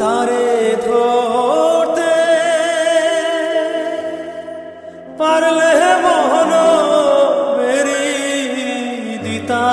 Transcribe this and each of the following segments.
তারে ধরতে পারলে মোহন মেরি দিতা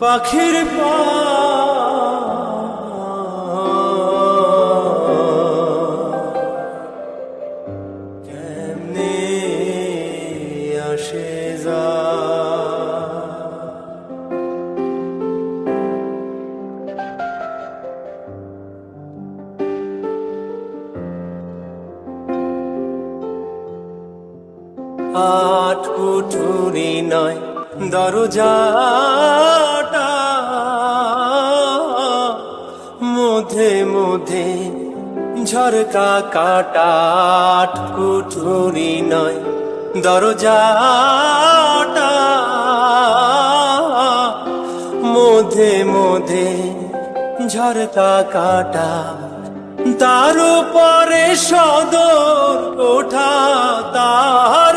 পাখির পা আট কুঠুরি নয়, দরজাটা মধ্যে মধ্যে ঝরকা কাটা আট কুঠুরি নয়, দরজাটা মধ্যে মধ্যে ঝরকা কাটা। তার পরে সদর ওঠা তার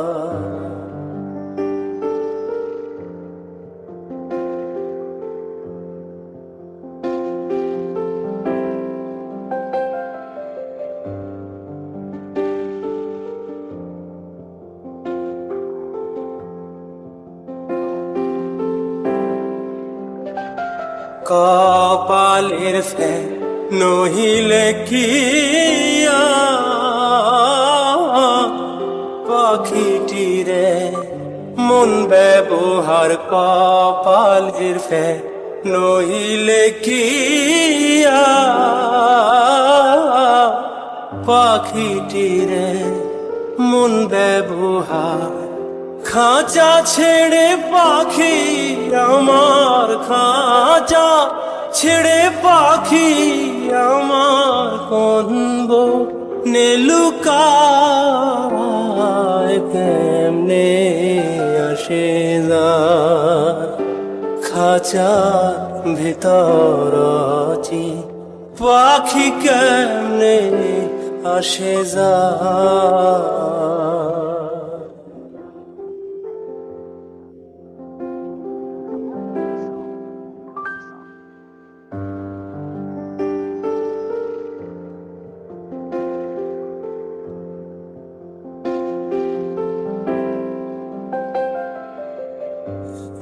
কপালের ফে নহিলে কিয়া পাখিটিরে মন ব্যবহার কপালের ফে নহিলে কিয়া পাখিটিরে মন ব্যবহার খাঁচা ছেড়ে পাখি, আমার খাঁচা ছেড়ে পাখি, আমার কনব নেলুকায় কেমনে আসে যা খাঁচার ভেতর আছি, পাখি কেমনে আসে যা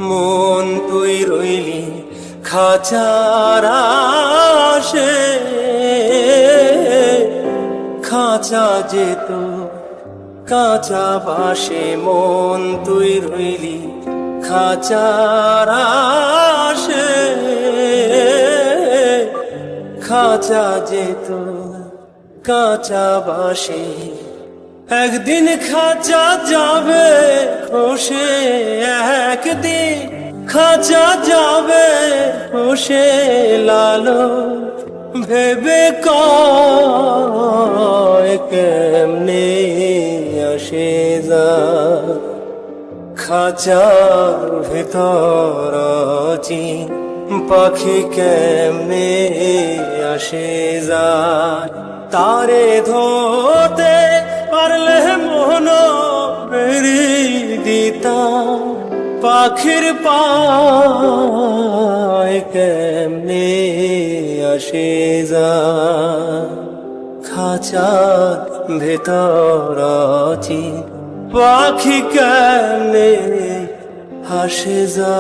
মন তুই রইলি খাঁচার খাঁচা যেত কাঁচা বাসে, মন তুই রইলি খাঁচার আসে খাঁচা যেত কাঁচা বাসে, একদিন খাঁচা যাবে খসে। একদিন খাঁচা যাবে খসে লালো ভেবে কেমনে আসে যা। খাঁচার ভেতর চিন পাখি কেমনে আসে যায় তারে ধোতে পাখির পায় কেমনে আসে যা? খাঁচার ভেতর পাখি কেমনে হাসে যা?